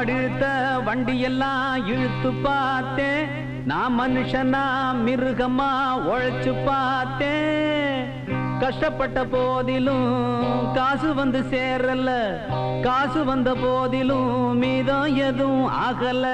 அடுத்த வண்டியெல்லாம் இழுத்து பார்த்தேன். நான் மனுஷனா மிருகமா உழைச்சு பார்த்தேன். கஷ்டப்பட்ட போதிலும் காசு வந்து சேரல. காசு வந்த போதிலும் மீதம் எதுவும் ஆகல.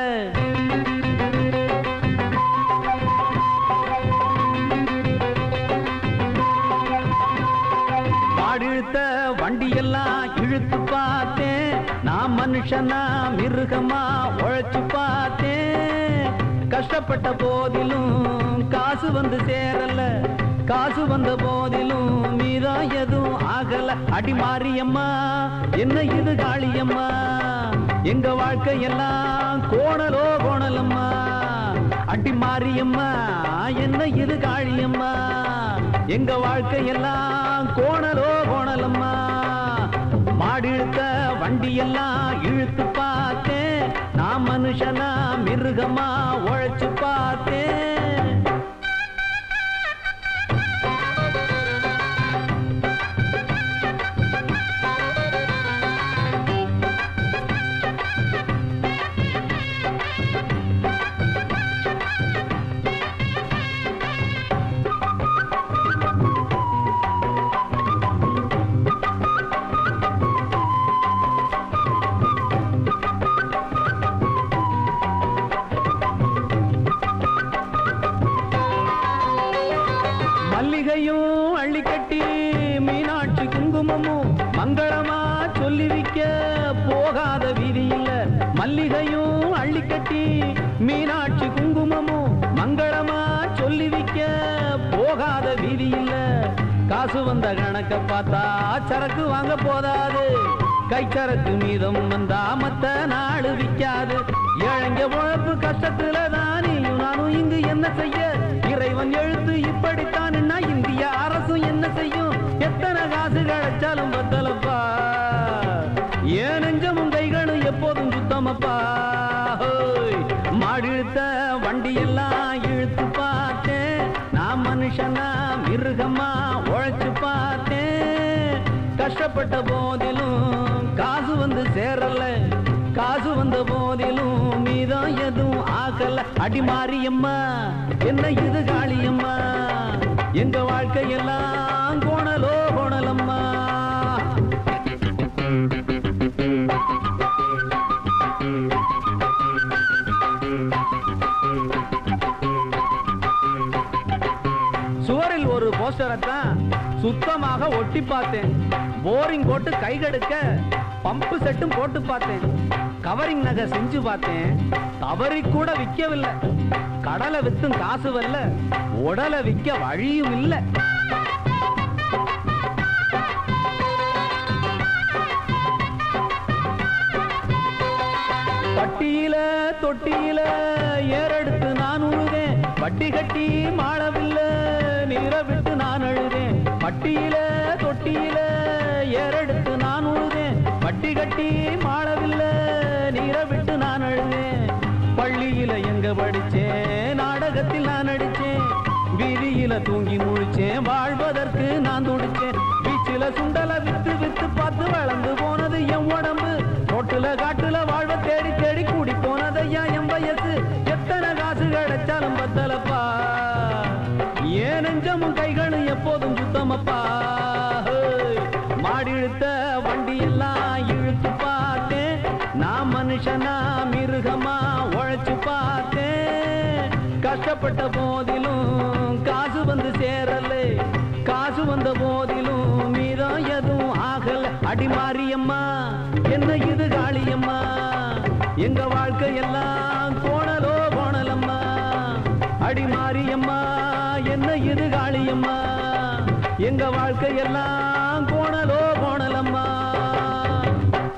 பாடிழுத்த வண்டியெல்லாம் இழுத்து பார்த்தேன். நான் மனுஷனா மிருகமா உழைச்சு பார்த்தேன். கஷ்டப்பட்ட போதிலும் காசு வந்து சேரல. காசு வந்த போதிலும் மீதம் எதுவும் ஆகல. அடி மாறியம்மா என்ன இது காளியம்மா? எங்க வாழ்க்கை எல்லாம் கோணலோ கோணலம்மா. அடி மாறியம்மா என்ன இது காளியம்மா? எங்க வாழ்க்கை எல்லாம் கோணலோ கோணலம்மா? மாடிழுத்த வண்டியெல்லாம் இழுத்து பார்த்தேன். நான் மனுஷனா மிருகமா உழைச்சு பார்த்தேன். மங்களமா சொல்லி விக்க போகாத வீதி இல்ல. மல்லிகையும் அள்ளிக்கட்டி மீனாட்சி குங்குமமும் மங்களமா சொல்லி விக்க போகாத வீதி இல்ல. காசு வந்த கணக்க பார்த்தா சரக்கு வாங்க போதாது. கைச்சரக்கு மீதம் வந்தா மத்த நாடு விக்காது. இழங்க உழப்பு கஷ்டத்துல தானே நானும் இங்கு என்ன செய்ய? இறைவன் எழுத்து இப்படித்தான் என்ன? இந்திய அரசும் என்ன செய்யும்? எப்போதும் சுத்தமப்பா வண்டியெல்லாம் இழுத்து பார்த்தேன். நான் மனுஷனா மிருகமா உழைச்சு பார்த்தேன். கஷ்டப்பட்ட போதிலும் காசு வந்து சேரல. காசு வந்த போதிலும் மீதம் எதுவும் ஆகல அடி மாறியம்மா என்ன இது காளியம்மா? எங்க வாழ்க்கையெல்லாம் போஸ்டரை தான் சுத்தமாக ஒட்டி பார்த்தேன். போரிங் போட்டு கை கடுக்க பம்பு செட்டும் போட்டு பார்த்தேன். கவரிங் நகை செஞ்சு பார்த்தேன். தவறி கூட விற்கவில்லை கடலை வித்தும் காசு வரல. உடலை விற்க வழியும் இல்லை. பட்டியில தொட்டியில ஏறெடுத்து நான் உழுதேன். வட்டி கட்டி மாளவில்ல. அழுதேன் பட்டியில தொட்டியில ஏறெடுத்து நான் உழுதேன். வட்டி கட்டி மாளவில்ல நீரை விட்டு நான் அழுதேன். பள்ளியில எங்க படிச்சேன் நாடகத்தில் நான் அடிச்சேன் வீதியில தூங்கி முழிச்சேன் வாழ்வதற்கு நான் துடிச்சேன் பீச்சில சுண்டல வித்து வித்து பார்த்து வளர்ந்து போனது என் உடம்பு. ரோட்டுல காட்டுல வாழ்வ தேடி தேடி கூடி போனதையா என் வயசு? மாடிழுத்த வண்டியெல்லாம் இழுத்து பார்த்தேன். நான் மனுஷனா மிருகமா உழைச்சு பார்த்தேன். கஷ்டப்பட்ட போதிலும் காசு வந்து சேரல. காசு வந்த போதிலும் மீதம் எதுவும் ஆகல. அடி மாரியம்மா என்ன இது காளியம்மா? எங்க வாழ்க்கை எல்லாம் கோணலோ கோணலம்மா? அடி மாரியம்மா என்ன இது காளியம்மா? எங்க வாழ்க்கையெல்லாம் கோணலோ